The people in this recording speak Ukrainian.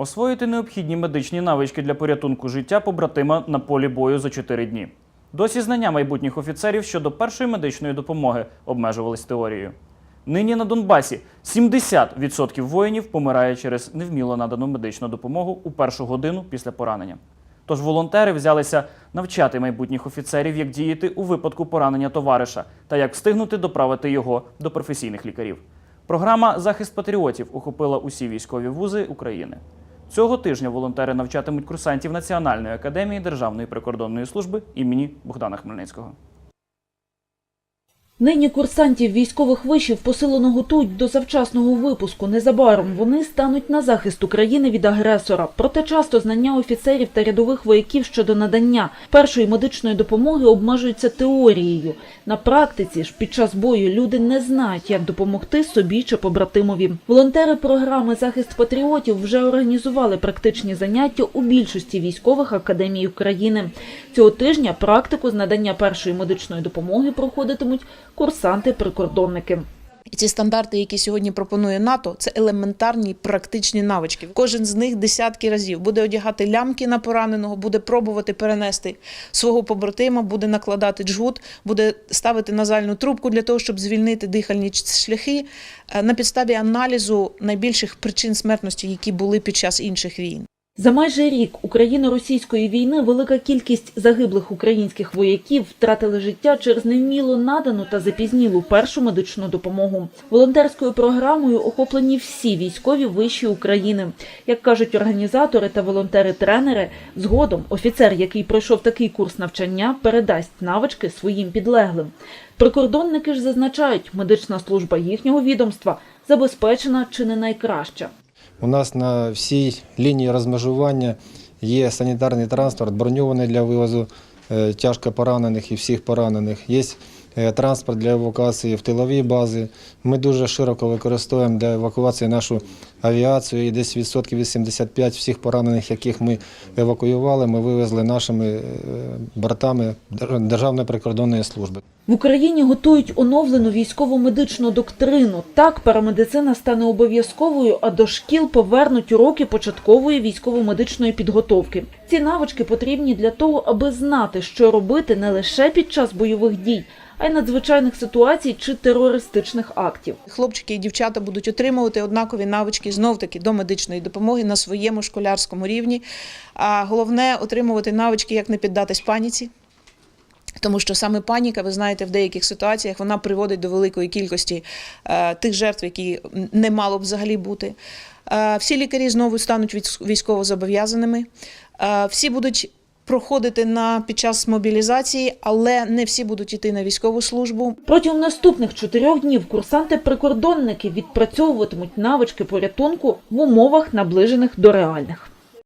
Освоїти необхідні медичні навички для порятунку життя побратима на полі бою за 4 дні. Досі знання майбутніх офіцерів щодо першої медичної допомоги обмежувались теорією. Нині на Донбасі 70% воїнів помирає через невміло надану медичну допомогу у першу годину після поранення. Тож волонтери взялися навчати майбутніх офіцерів, як діяти у випадку поранення товариша та як встигнути доправити його до професійних лікарів. Програма Захист патріотів охопила усі військові вузи України. Цього тижня волонтери навчатимуть курсантів Національної академії Державної прикордонної служби імені Богдана Хмельницького. Нині курсантів військових вишів посилено готують до завчасного випуску. Незабаром вони стануть на захист України від агресора. Проте часто знання офіцерів та рядових вояків щодо надання першої медичної допомоги обмежуються теорією. На практиці ж під час бою люди не знають, як допомогти собі чи побратимові. Волонтери програми Захист патріотів вже організували практичні заняття у більшості військових академій України. Цього тижня практику з надання першої медичної допомоги проходитимуть курсанти-прикордонники. Ці стандарти, які сьогодні пропонує НАТО, це елементарні практичні навички. Кожен з них десятки разів буде одягати лямки на пораненого, буде пробувати перенести свого побратима, буде накладати джгут, буде ставити назальну трубку для того, щоб звільнити дихальні шляхи е, на підставі аналізу найбільших причин смертності, які були під час інших війн. За майже рік україно-російської війни велика кількість загиблих українських вояків втратили життя через невміло надану та запізнілу першу медичну допомогу. Волонтерською програмою охоплені всі військові виші України. Як кажуть організатори та волонтери-тренери, згодом офіцер, який пройшов такий курс навчання, передасть навички своїм підлеглим. Прикордонники ж зазначають, медична служба їхнього відомства забезпечена чи не найкраща. У нас на всій лінії розмежування є санітарний транспорт, броньований для вивозу е, тяжко поранених і всіх поранених. Є е, транспорт для евакуації в тилові бази. Ми дуже широко використовуємо для евакуації нашу авіацію. І десь відсотків 85 всіх поранених, яких ми евакуювали, ми вивезли нашими е, братами Державної прикордонної служби. В Україні готують оновлену військово-медичну доктрину. Так, парамедицина стане обов'язковою, а до шкіл повернуть уроки початкової військово-медичної підготовки. Ці навички потрібні для того, аби знати, що робити не лише під час бойових дій, а й надзвичайних ситуацій чи терористичних актів. Хлопчики і дівчата будуть отримувати однакові навички знов таки до медичної допомоги на своєму школярському рівні. А головне отримувати навички, як не піддатись паніці. Тому що саме паніка, ви знаєте, в деяких ситуаціях вона приводить до великої кількості е, тих жертв, які не мало б взагалі бути. Е, всі лікарі знову стануть військ- військово зобов'язаними. Е, всі будуть проходити на під час мобілізації, але не всі будуть йти на військову службу. Протягом наступних чотирьох днів курсанти-прикордонники відпрацьовуватимуть навички порятунку в умовах, наближених до реальних.